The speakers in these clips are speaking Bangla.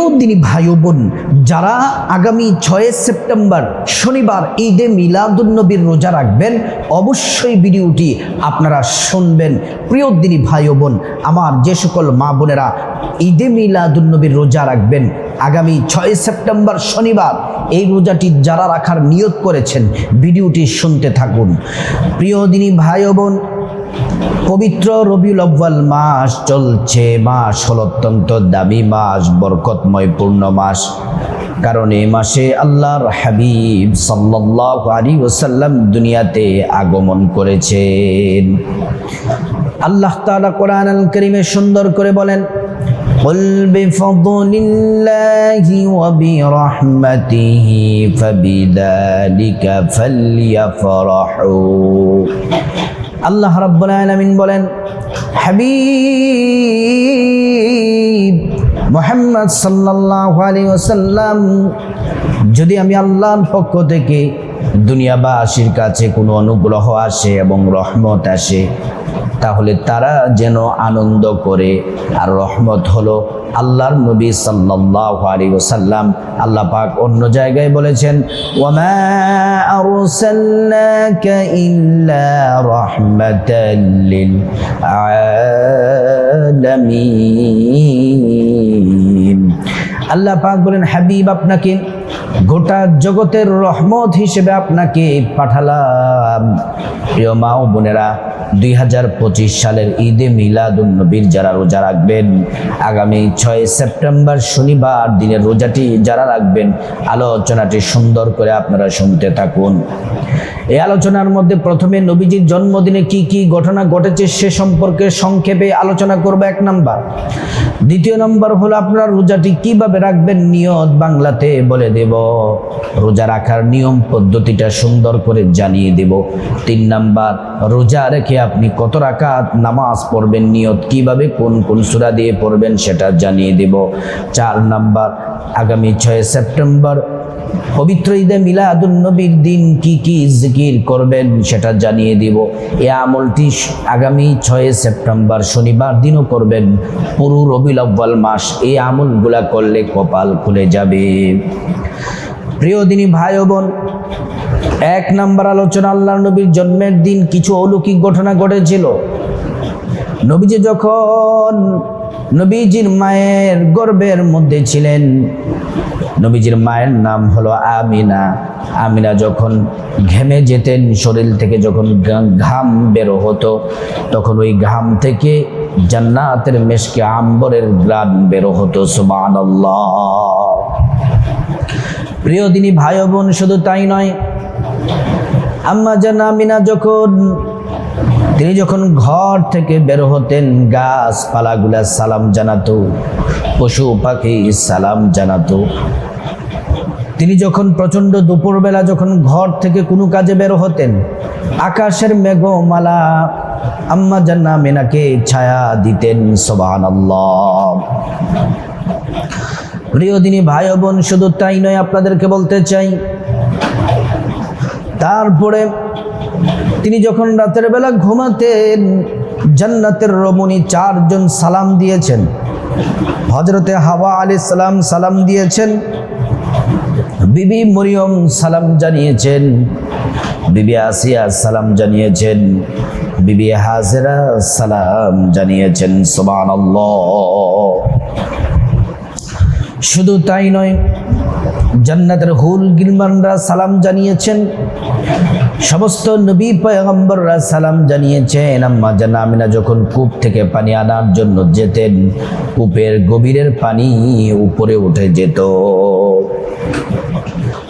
প্রিয় দিনী ভাই বোন? যারা আগামী ছয় সেপ্টেম্বর শনিবার ঈদে মিলাদুন্নবীর রোজা রাখবেন, অবশ্যই ভিডিওটি আপনারা শুনবেন। প্রিয় দিনী ভাই বোন, আমার যে সকল মা বোনেরা ঈদে মিলাদুন্নবীর রোজা রাখবেন, আগামী ছয় সেপ্টেম্বর শনিবার এই রোজাটি যারা রাখার নিয়োগ করেছেন, ভিডিওটি শুনতে থাকুন। প্রিয় দিনী ভাই বোন পবিত্র রবিউল আব্বাল মাস চলছে মাস হল অত্যন্ত দামি মাস বরকতময় পূর্ণ মাস কারণ এই মাসে আল্লাহর হাবিব সাল্লাল্লাহু আলাইহি ওয়াসাল্লাম দুনিয়াতে আগমন করেছেন আল্লাহ তাআলা কোরআন আল কারীমে সুন্দর করে বলেন قل بفضل الله وبرحمته فبذلك فليفرحوا আল্লাহ রাব্বুল আলামিন বলেন, হাবিব মোহাম্মদ সাল্লাল্লাহু আলাইহি ওয়াসাল্লাম, যদি আমি আল্লাহর পক্ষ থেকে দুনিয়াবাসীর কাছে কোনো অনুগ্রহ আসে এবং রহমত আসে তাহলে তারা যেন আনন্দ করে। আর রহমত হলো আল্লাহর নবী সাল্লাল্লাহু আলাইহি ওয়াসাল্লাম। আল্লাহ পাক অন্য জায়গায় বলেছেন আল্লাহ পাক বলেন, হাবিব আপনাকে গোটা জগতের রহমত হিসেবে আপনাকে পাঠালাম। প্রিয় মা ও বোনেরা, দুই হাজার পঁচিশ সালের ঈদে মিলাদুন্নবীর যারা রোজা রাখবেন, আগামী ছয় সেপ্টেম্বর শনিবার দিনের রোজাটি যারা রাখবেন, আলোচনাটি সুন্দর করে আপনারা শুনতে থাকুন। এই আলোচনার মধ্যে প্রথমে নবীজির জন্মদিনে কি কি ঘটনা ঘটেছে সে সম্পর্কে সংক্ষেপে আলোচনা করব এক নাম্বার। দ্বিতীয় নম্বর হলো, আপনার রোজাটি কীভাবে রাখবেন নিয়ত বাংলাতে বলে দেব। রোজা রাখার নিয়ম পদ্ধতিটা সুন্দর করে জানিয়ে দেব। তিন নাম্বার, রোজা রেখে আপনি কত রাকাত নামাজ পড়বেন, নিয়ত কীভাবে কোন কোন সুরা দিয়ে পড়বেন সেটা জানিয়ে দেব। চার নাম্বার, আগামী ছয় সেপ্টেম্বর পবিত্র ঈদে মিলাদুন নবীর দিন কি কি জিকির করবেন সেটা জানিয়ে দিব। এ আমলটি আগামী ছয় সেপ্টেম্বর শনিবার দিনও করবেন। পুরো রবিউল আব্বাল মাস এই আমলগুলা করলে কপাল খুলে যাবে। প্রিয় দিনী ভাই বোন, এক নম্বর আলোচনা আল্লাহ নবীর জন্মের দিন কিছু অলৌকিক ঘটনা ঘটেছিল। নবীজি যখন নবীজির মায়ের গর্বের মধ্যে ছিলেন নবীজির মায়ের নাম হলো আমিনা। আমিনা যখন ঘেমে যেতেন, শরীর থেকে যখন ঘাম বেরো হতো, তখন ওই ঘাম থেকে জান্নাতের মেশকে আম্বরের গ্রান বেরো হতো সুবান প্রিয় দিনী ভাই বোন, শুধু তাই নয়, আম্মা জান আমিনা যখন তিনি যখন ঘর থেকে বের হতেন, গাছপালাগুলা সালাম জানাতো, পশু পাখি সালাম জানাতো। তিনি যখন প্রচণ্ড দুপুরবেলা যখন ঘর থেকে কোনো কাজে বের হতেন, আকাশের মেঘমালা আম্মা জান্না মেনাকে ছায়া দিতেন সোবান প্রিয় দিনী ভাই বোন, শুধু তাই নয়, আপনাদেরকে বলতে চাই, তারপরে তিনি যখন রাতের বেলা ঘুমাতেন, জান্নাতের রমণী চারজন সালাম দিয়েছেন। হজরতে হাওয়া আলি সালাম সালাম দিয়েছেন। বিবি মরিয়ম সালাম জানিয়েছেন। বিবি আসিয়া সালাম জানিয়েছেন। বিবি হাজেরা সালাম জানিয়েছেন সোবান শুধু তাই নয়, জান্নাতের হুল গিলমানরা সালাম জানিয়েছেন, সমস্ত নবী পয়গম্বররা সালাম জানিয়েছেন, আম্মা জান আমিনা যখন কূপ থেকে পানি আনার জন্য যেতেন, কূপের গভীরের পানি উপরে উঠে যেত।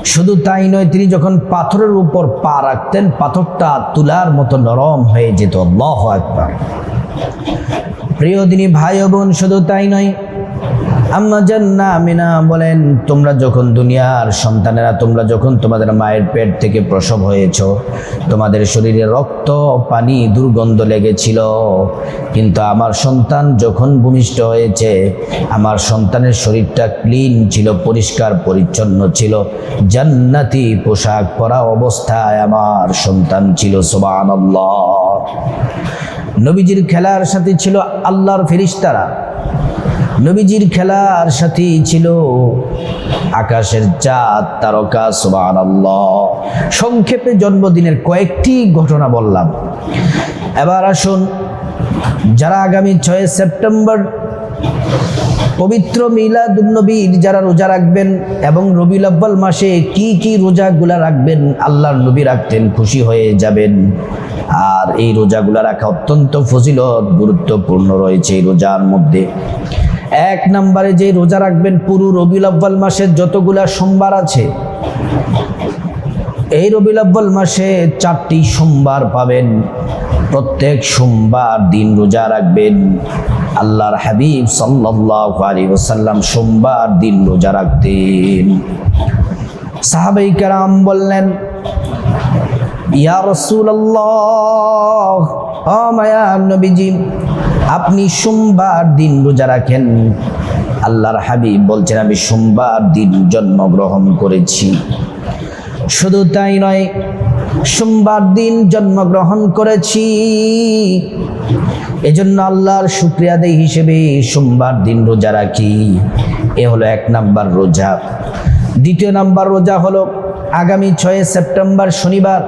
শুধু তাই নয়, তিনি যখন পাথরের উপর পা রাখতেন, পাথরটা তুলার মতো নরম হয়ে যেত। আল্লাহু আকবার। প্রিয় দিনী ভাই বোন, শুধু তাই নয় আম্মা জান্না আমিনা বলেন, তোমরা যখন দুনিয়ার সন্তানেরা, তোমরা যখন তোমাদের মায়ের পেট থেকে প্রসব হয়েছ, তোমাদের শরীরে রক্ত, পানি, দুর্গন্ধ লেগেছিল। কিন্তু আমার সন্তান যখন ভূমিষ্ঠ হয়েছে, আমার সন্তানের শরীরটা ক্লিন ছিল, পরিষ্কার, পরিচ্ছন্ন ছিল। জান্নাতি পোশাক পরা অবস্থায় আমার সন্তান ছিল, সুবহানাল্লাহ। নবীজির খেলার সাথে ছিল আল্লাহর ফেরিস্তারা। নবীজির খেলার সাথী ছিল আকাশের চাঁদ তারকা সুবান সংক্ষেপে জন্মদিনের কয়েকটি ঘটনা বললাম। এবার আসুন, যারা আগামী ছয় সেপ্টেম্বর পবিত্র মিলাদুন্নবীর যারা রোজা রাখবেন এবং রবিউল আব্বাল মাসে কি কি রোজাগুলা রাখবেন, আল্লাহর নবী রাখতেন, খুশি হয়ে যাবেন। আর এই রোজাগুলা রাখা অত্যন্ত ফজিলত, গুরুত্বপূর্ণ রয়েছে এই রোজার মধ্যে। এক নম্বরে যে রোজা রাখবেন পুরো রবিউল আব্বাল মাসের যতগুলা সোমবার আছে, এই রবিউল আব্বাল মাসে চারটি সোমবার পাবেন। প্রত্যেক সোমবার দিন রোজা রাখবেন। আল্লাহর হাবিব সাল্লাল্লাহু আলাইহি ওয়াসাল্লাম সোমবার দিন রোজা রাখতেন। সাহাবাই কারাম বললেন, ইয়া রাসূলুল্লাহ ও মায়া নবীজি, আপনি সোমবার দিন রোজা রাখেন। আল্লাহর হাবিব বলছেন, আমি সোমবার দিন জন্মগ্রহণ করেছি। শুধু তাই নয়, সোমবার দিন জন্মগ্রহণ করেছি। এজন্য আল্লাহর শুক্রিয়া দেয় হিসেবে সোমবার দিন রোজা রাখি। এ হলো এক নাম্বার রোজা। দ্বিতীয় নাম্বার রোজা হলো আগামী ছয় সেপ্টেম্বর শনিবার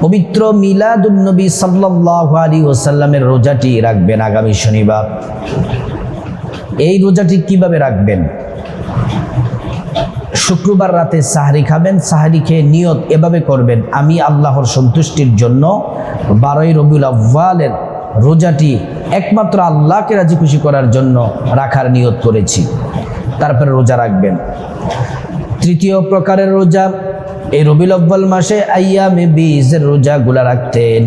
পবিত্র মিলাদুন্নবী সাল্লাল্লাহু আলাইহি ওসাল্লামের রোজাটি রাখবেন আগামী শনিবার। এই রোজাটি কীভাবে রাখবেন? শুক্রবার রাতে সাহারি খাবেন, সাহারি খেয়ে নিয়ত এভাবে করবেন, আমি আল্লাহর সন্তুষ্টির জন্য বারোই রবিউল আব্বালের রোজাটি একমাত্র আল্লাহকে রাজি খুশি করার জন্য রাখার নিয়ত করেছি। তারপরে রোজা রাখবেন। তৃতীয় প্রকারের রোজা এই রবিউল আব্বাল মাসে আইয়ামে বীজের রোজাগুলা রাখতেন।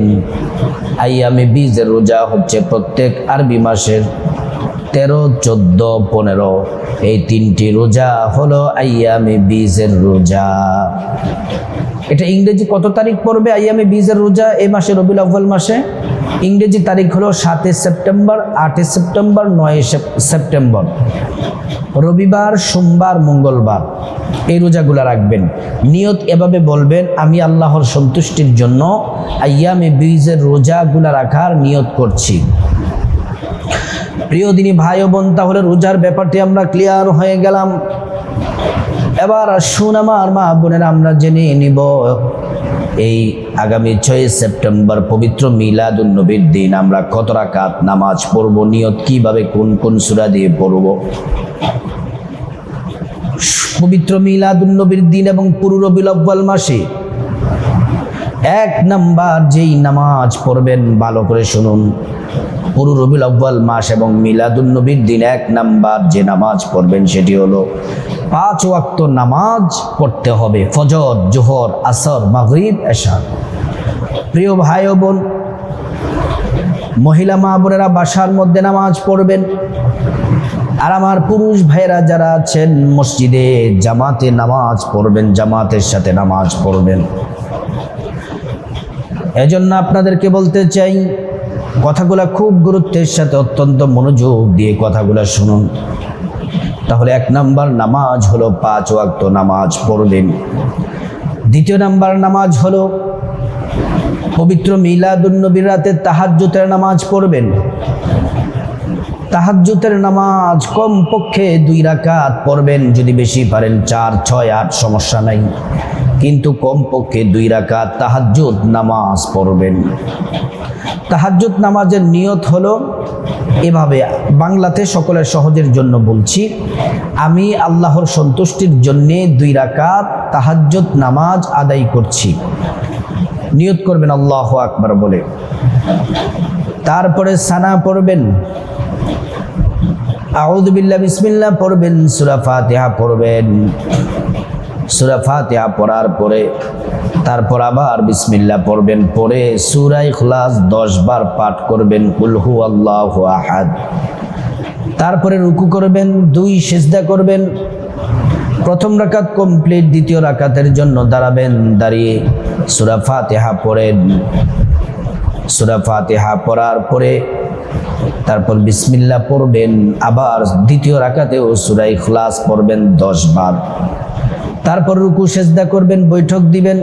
আইয়ামে বীজের রোজা হচ্ছে প্রত্যেক আরবি মাসের তেরো, চোদ্দ, পনেরো। এই তিনটি রোজা হলো আইয়ামে বীজের রোজা। এটা ইংরেজি কত তারিখ পড়বে আইয়ামে বীজের রোজা এ মাসে রবিউল আব্বাল মাসে? ইংরেজি তারিখ হলো সাতই সেপ্টেম্বর, আটই সেপ্টেম্বর নয় সেপ্টেম্বর। রবিবার, সোমবার, মঙ্গলবার। এই রোজাগুলা রাখবেন। নিয়ত এভাবে বলবেন, আমি আল্লাহর সন্তুষ্টির জন্য আইয়ামে বীজের রোজাগুলা রাখার নিয়ত করছি। প্রিয় দিনী ভাই বোন, তাহলে রোজার ব্যাপারটি আমরা ক্লিয়ার হয়ে গেলাম। এবার আসুন আমার মা বোনের, আমরা জেনে নিব এই আগামী ছয় সেপ্টেম্বর পবিত্র মিলাদুল নবীর দিন আমরা কত রাকাত নামাজ পড়ব? নিয়ত কীভাবে কোন কোন সুরা দিয়ে পড়ব? পবিত্র মিলাদুল নবীর দিন এবং পুরো রবিউল আব্বাল মাসে এক নাম্বার যেই নামাজ পড়বেন, ভালো করে শুনুন। পুরো রবিউল আব্বাল মাস এবং মিলাদুন নবীর দিন এক নাম্বার যে নামাজ পড়বেন সেটি হলো পাঁচ ওয়াক্ত নামাজ পড়তে হবে, ফজর, জোহর, আসর, মাগরিব এশা প্রিয় ভাই ও বোন, মহিলা মা বোনেরা বাসার মধ্যে নামাজ পড়বেন। আর আমার পুরুষ ভাইরা যারা আছেন, মসজিদে জামাতে নামাজ পড়বেন, জামাতের সাথে নামাজ পড়বেন। এজন্য আপনাদেরকে বলতে চাই কথাগুলা খুব গুরুত্বের সাথে অত্যন্ত মনোযোগ দিয়ে কথাগুলা শুনুন। তাহলে এক নাম্বার নামাজ হলো পাঁচ ওয়াক্ত নামাজ পড়লেন। দ্বিতীয় নাম্বার নামাজ হলো পবিত্র মিলাদুন্নবীর রাতে তাহাজ্জুতের নামাজ পড়বেন। তাহাজ্জুতের নামাজ কম পক্ষে দুই রাকাত পড়বেন, যদি বেশি পারেন চার, ছয়, আট, সমস্যা নাই। কিন্তু কমপক্ষে দুই রাকাত তাহাজ্জুদ নামাজ পড়বেন। তাহাজ্জুদ নামাজের নিয়ত হলো এভাবে, বাংলাতে সকলের সহজের জন্য বলছি, আমি আল্লাহর সন্তুষ্টির জন্যে দুই রাকাত তাহাজ্জুদ নামাজ আদায় করছি। নিয়ত করবেন আল্লাহ আকবার বলে। তারপরে সানা পড়বেন। আউদুবিল্লাহ বিসমিল্লাহ পড়বেন, সুরা ফাতিহা পড়বেন। সুরা ফাতিহা পড়ার পরে, তারপর আবার বিসমিল্লাহ পড়বেন পরে সুরাই খলাস দশ বার পাঠ করবেন কুলহু আল্লাহ আহাদ। তারপরে রুকু করবেন, দুই সেজদা করবেন, প্রথম রাকাত কমপ্লিট, দ্বিতীয় রাকাতের জন্য দাঁড়াবেন, দাঁড়িয়ে সুরা ফাতিহা পড়েন। সুরা ফাতিহা পড়ার পরে তারপর বিসমিল্লা পড়বেন, আবার দ্বিতীয় রাকাতেও সুরাই খলাস পড়বেন দশ বার। তারপর রুকু, সেজদা করবেন, বৈঠক দিবেন।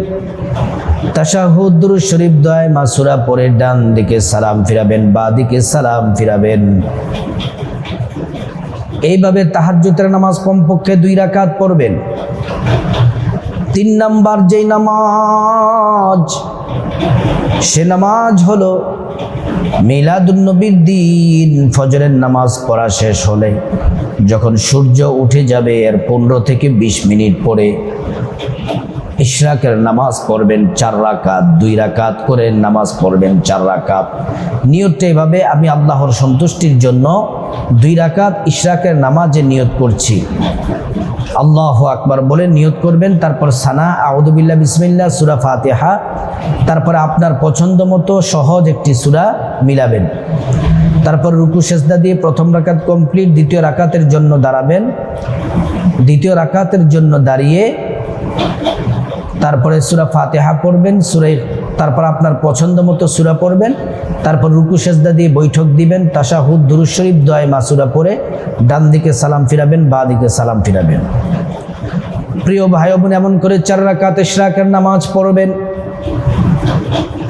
তাশাহুদ শরীফ দয় মাসুরা পরে ডান দিকে সালাম ফিরাবেন, বা দিকে সালাম ফিরাবেন। এইভাবে তাহাজ্জুদের নামাজ কমপক্ষে দুই রাকাত পড়বেন। তিন নাম্বার যেই নামাজ, সে নামাজ হলো মিলাদুন্নবীর দিন ফজরের নামাজ পড়া শেষ হলে যখন সূর্য উঠে যাবে, এর পনেরো থেকে বিশ মিনিট পরে ইশরাকের নামাজ পড়বেন চার রাকাত, দুই রাকাত করে নামাজ পড়বেন চার রাকাত। নিয়তটা এভাবে, আমি আল্লাহর সন্তুষ্টির জন্য দুই রাকাত ইশরাকের নামাজে নিয়ত করছি। আল্লাহ আকবার বলে নিয়ত করবেন, তারপর সানা আউদুবিল্লা বিসমিল্লা সুরা ফাতেহা, তারপরে আপনার পছন্দ মতো সহজ একটি সুরা মিলাবেন। তারপর রুকু, সেজদা দিয়ে প্রথম রাকাত কমপ্লিট, দ্বিতীয় রাকাতের জন্য দাঁড়াবেন। দ্বিতীয় রাকাতের জন্য দাঁড়িয়ে তারপরে সুরা ফাতেহা পড়বেন সুরে তারপর আপনার পছন্দ মতো সুরা পড়বেন, তারপর রুকু সেজদা দিয়ে বৈঠক দিবেন তাশাহুদ দুরুজ শরীফ দয় মাসুরা পড়ে ডান দিকে সালাম ফিরাবেন, বা দিকে সালাম ফিরাবেন। প্রিয় ভাই বোন, এমন করে চার রাকাত ইশরাকের নামাজ পড়বেন।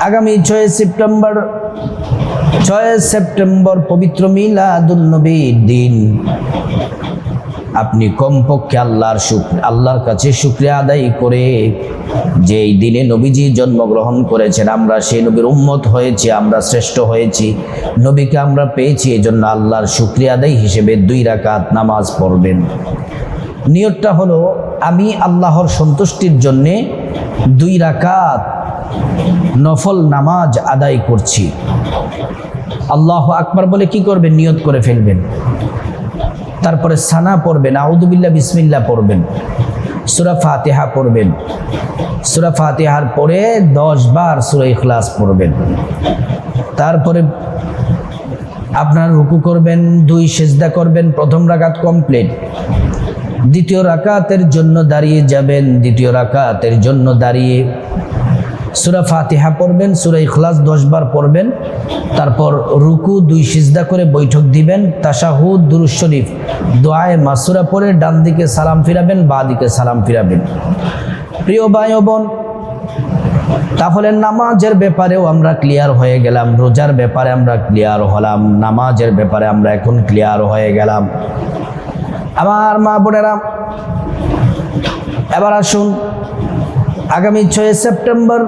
আগামী ছয় সেপ্টেম্বর ছয় সেপ্টেম্বর পবিত্র মিলাদুন্নবীর দিন। আপনি কমপক্ষে আল্লাহর আল্লাহর কাছে শুক্রিয়া আদায় করে যে এই দিনে নবীজি জন্মগ্রহণ করেছেন, আমরা সেই নবীর উম্মত হয়েছি, আমরা শ্রেষ্ঠ হয়েছি, নবীকে আমরা পেয়েছি এই জন্য আল্লাহর শুক্রিয়া আদায় হিসেবে দুই রাকাত নামাজ পড়বেন। নিয়তটা হলো, আমি আল্লাহর সন্তুষ্টির জন্যে দুই রাকাত নফল নামাজ আদায় করছি। আল্লাহ আকবার বলে কি করবেন? নিয়ত করে ফেলবেন। তারপরে সানা পড়বেন আউদুবিল্লা বিসমিল্লা পড়বেন, সুরা ফাতেহা পড়বেন, সুরা ফাতেহার পরে দশ বার সুরা ইখলাস পড়বেন। তারপরে আপনার রুকু করবেন, দুই সেজদা করবেন, প্রথম রাকাত কমপ্লিট। দ্বিতীয় রাকাতের জন্য দাঁড়িয়ে যাবেন, দ্বিতীয় রাকাতের জন্য দাঁড়িয়ে সুরা ফাতিহা পড়বেন, সুরা ইখলাস দশবার পড়বেন, তারপর রুকু দুই সিজদা করে বৈঠক দিবেন, তাশাহুদ দুরুজ শরীফ। দোয়ায় মাসুরা পরে ডান দিকে সালাম ফিরাবেন, বা দিকে সালাম ফিরাবেন। প্রিয় ভাই ও বোন, তাহলে নামাজের ব্যাপারেও আমরা ক্লিয়ার হয়ে গেলাম, রোজার ব্যাপারে আমরা ক্লিয়ার হলাম, নামাজের ব্যাপারে আমরা এখন ক্লিয়ার হয়ে গেলাম। আমার মা বোনেরা, এবার আসুন, আগামী ছয় সেপ্টেম্বর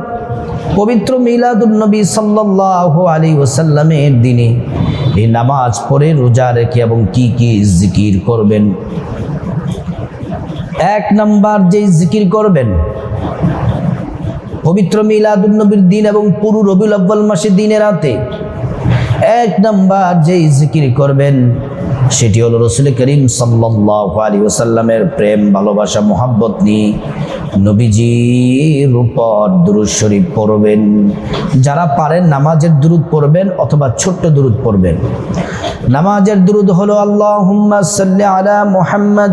পবিত্র মিলাদুন্নবী সাল্লাহ আলী ওসাল্লামের দিনে এই নামাজ পড়ে রোজা রেখে এবং কি কি জিকির করবেন? এক নাম্বার যেই জিকির করবেন, পবিত্র মিলাদুন্নবীর দিন এবং পুরো রবিউল আব্বাল মাসের দিনে রাতে, এক নাম্বার যেই জিকির করবেন সেটি হলো রসুল করিম সাল্লাহ আলী ওসাল্লামের প্রেম, ভালোবাসা, মোহাব্বত নিয়ে নবীজির উপর দুরুদ শরীফ পড়বেন। যারা পারেন নামাজের দুরুদ পড়বেন অথবা ছোট্ট দুরুদ পড়বেন। নামাজের দুরুদ হলো আল্লাহ সাল্লি আলা মুহাম্মদ।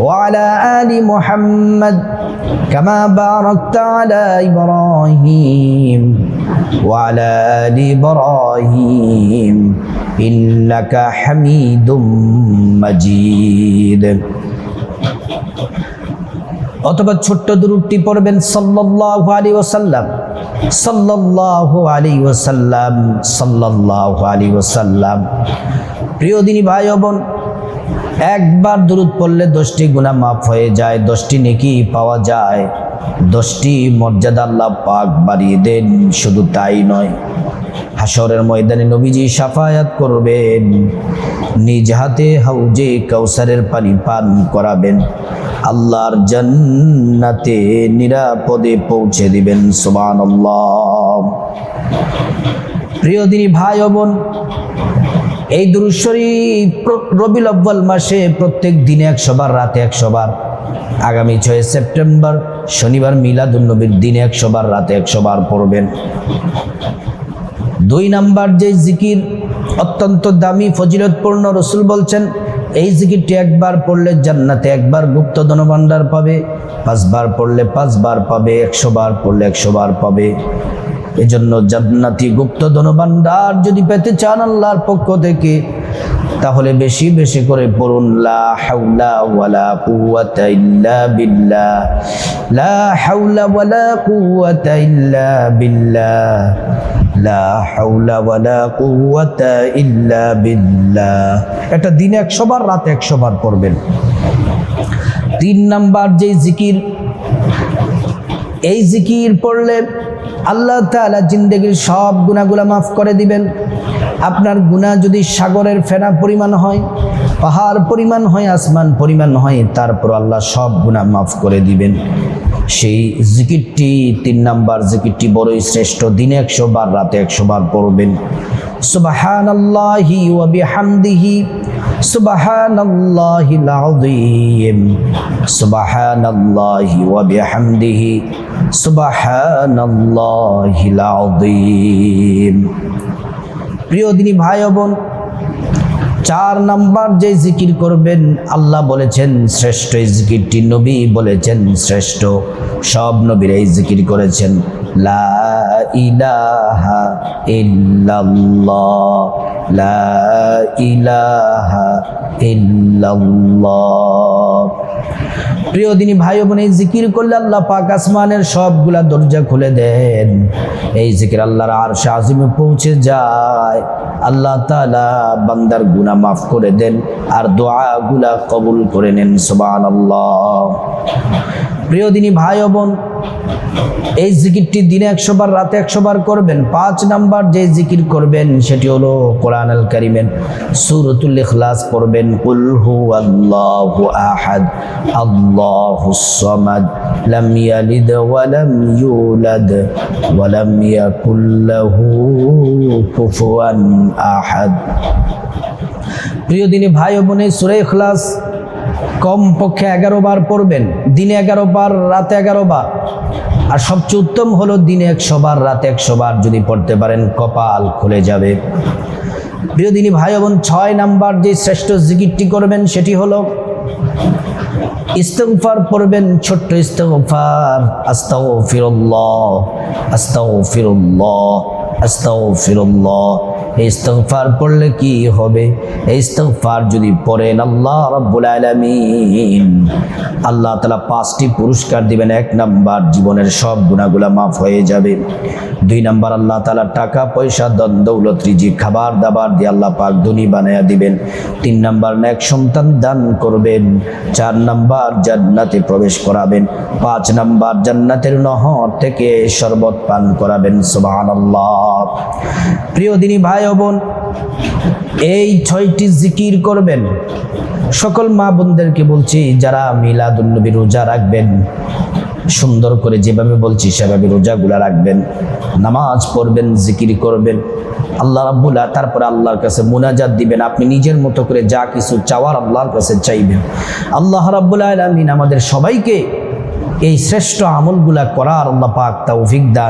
وعلى آل محمد كما باركت على إبراهيم وعلى آل إبراهيم إنك حميد مجيد অথবা ছোট্ট দুরুটি পড়বেন সাল্লাল্লাহু আলাইহি ওয়াসাল্লাম সাল্লাল্লাহু আলাইহি ওয়াসাল্লাম সাল্লাল্লাহু আলাইহি ওয়াসাল্লাম প্রিয় দিনী ভাই ও বোন একবার দূরত পড়লে দশটি গুণা মাফ হয়ে যায়, দশটি নেকি পাওয়া যায়, দশটি মর্যাদা আল্লাহ পাক বাড়িয়ে দেন, শুধু তাই নয়। হাসরের ময়দানে নবীজি সাফায়াত করবেন, নিজ হাতে হাউজে কাউসারের পানি পান করাবেন, আল্লাহর জান্নাতে নিরাপদে পৌঁছে দিবেন, সুবহানাল্লাহ। প্রিয় দিনী ভাই ও বোন এই দুরুশ্বরী রবিউল আব্বাল মাসে প্রত্যেক দিনে একশো বার, রাতে একশো বার, আগামী ছয় সেপ্টেম্বর শনিবার মিলাদুন্নবীর দিনে একশো বার, রাতে একশো বার পড়বেন। দুই নাম্বার যে জিকির অত্যন্ত দামি, ফজিলতপূর্ণ রসুল বলছেন, এই জিকিরটি একবার পড়লে জান্নাতে একবার গুপ্ত ধনভাণ্ডার পাবে, পাঁচবার পড়লে পাঁচবার পাবে, একশো বার পড়লে একশো বার পাবে। এজন্য জান্নাতি গুপ্ত ধনভাণ্ডার যদি পেতে চান আল্লাহর পক্ষ থেকে, তাহলে বেশি বেশি করে পড়ুন, লা হাওলা ওয়ালা কুওয়াতা ইল্লা বিল্লাহ। লা হাওলা ওয়ালা কুওয়াতা ইল্লা বিল্লাহ। লা হাওলা ওয়ালা কুওয়াতা ইল্লা বিল্লাহ। এটা দিনে একশো বার, রাতে একশো বার পড়বেন। তিন নাম্বার যে জিকির, এই জিকির পড়লে আল্লাহ তালা জিন্দগির সব গুণাগুলা মাফ করে দিবেন। আপনার গুণা যদি সাগরের ফেনা পরিমাণ হয়, পাহাড় পরিমাণ হয়, আসমান পরিমাণ হয় তারপর আল্লাহ সব গুণা মাফ করে দিবেন। সেই জিকিরটি, তিন নাম্বার জিকিরটি বড়ই শ্রেষ্ঠ। দিনে একশো বার, রাতে একশো বার পড়বেন। সুবহানাল্লাহি ওয়া বিহামদিহি সুবহানাল্লাহিল আযীম সুবহানাল্লাহি ওয়া বিহামদিহি সুবহানাল্লাহিল আযীম প্রিয় দিনী ভাই বোন চার নাম্বার যে জিকির করবেন, আল্লাহ বলেছেন, শ্রেষ্ঠ এই জিকিরটি নবী বলেছেন, শ্রেষ্ঠ সব নবীর এই জিকির করেছেন। লা ইলাহা ইল্লাল্লাহ, লা ইলাহা ইল্লাল্লাহ। প্রিয় দিনী ভাই বোন এই জিকির করলে আল্লাহ পাক আসমানের সবগুলা দরজা খুলে দেন। এই জিকির আল্লাহর আর আজিমে পৌঁছে যায়। আল্লাহ তাআলা বান্দার গুনাহ মাফ করে দেন আর দোয়াগুলা কবুল করে নেন, সুবহানাল্লাহ। প্রিয় দিনী ভাই বোন, এই জিকিরটি দিনে একশো বার, রাতে একশো বার করবেন। পাঁচ নাম্বার যে জিকির করবেন, সেটি হলো কোরআন আল কারিমের সুরতুল ইখলাস পড়বেন। কুল হু আল্লাহু আহাদ আল্লাহুস সামাদ, লাম ইয়ালিদ ওয়া লাম ইউলাদ, ওয়া লাম ইয়াকুল লাহু কুফুয়ান আহাদ। প্রিয় দিনী ভাই ও বোনের, সূরা ইখলাস কম পক্ষে এগারো বার পড়বেন, দিনে এগারো বার, রাতে এগারো বার। আর সবচেয়ে উত্তম হলো দিনে একশো বার, রাতে একশো বার যদি পড়তে পারেন, কপাল খুলে যাবে। প্রিয় ভাই বোন, ছয় নাম্বার যে শ্রেষ্ঠ জিকিরটি করবেন সেটি হলো, ইস্তগফার পড়বেন, ছোট্ট ইস্তগফার আস্তাও ফিরল্লাহ আস্তাও ফিরল্লাহ আস্তাও ফিরল্লাহ এই ইস্তগফার পড়লে কি হবে? এই ইস্তগফার যদি পড়েন, আল্লাহ রাব্বুল আলামিন। আল্লাহ তালা পাঁচটি পুরস্কার দিবেন। এক নাম্বার, জীবনের সব গুণাগুলা মাফ হয়ে যাবে। দুই নাম্বার, আল্লাহ তালা টাকা, পয়সা দন দৌলত, রিজিক, খাবার, দাবার দিয়ে আল্লাহ পাক ধনী বানায়া দিবেন। তিন নাম্বার, নেক সন্তান দান করবেন। চার নাম্বার, জান্নাতে প্রবেশ করাবেন। পাঁচ নাম্বার, জান্নাতের নহর থেকে শরবত পান করাবেন। সুবহানাল্লাহ। প্রিয় দিনী ভাই ও বোন, এই ছয়টি জিকির করবেন। সকল মা বোনদেরকে বলছি, যারা মিলাদুন্নবী রোজা রাখবেন, সুন্দর করে যেভাবে বলছি, সেভাবে রোজাগুলা রাখবেন, নামাজ পড়বেন, জিকির করবেন। আল্লাহ রাব্বুল্লাহ তারপরে আল্লাহর কাছে মুনাজাত দিবেন। আপনি নিজের মতো করে যা কিছু চাওয়ার আল্লাহর কাছে চাইবেন। আল্লাহ রাব্বুল আলামিন আমাদের সবাইকে এই শ্রেষ্ঠ আমলগুলা করার আল্লাহ পাক তৌফিক দান